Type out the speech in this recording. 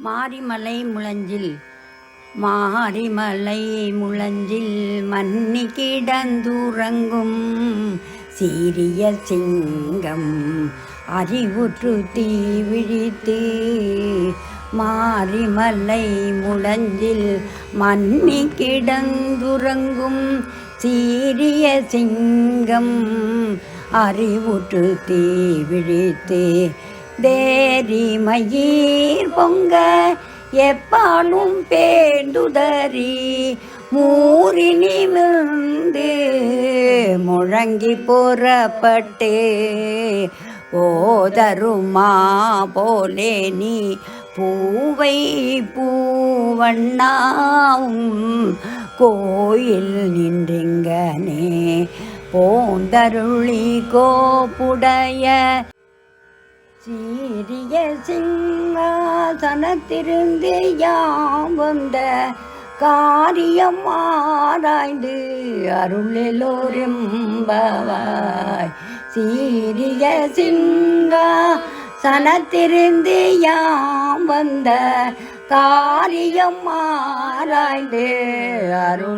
மாரிமலை முழஞ்சில் மாரிமலை முழஞ்சில் மன்னி கிடந்துறங்கும் சீரிய சிங்கம் அறிவுற்று தீ விழித்து மாரிமலை முழஞ்சில் மன்னி கிடந்துறங்கும் சீரிய சிங்கம் அறிவுற்று தீ தேரிமயீர் பொங்க எப்பாலும் பேண்டுதறி மூறி நிமிர்ந்து முழங்கி புறப்பட்டு. ஓதருமா போலே நீ பூவை பூவண்ணாவும் கோயில் நின்றிங்கனே. போந்தருளி கோப்புடைய சீரிய சிங்காசனத்திருந்து யாம் வந்த காரியம் ஆராய்ந்து அருளெல்லோரெம்பவாய். சீரிய சிங்கா சனத்திருந்து யாம் வந்த காரியம் ஆராய்ந்து அருள்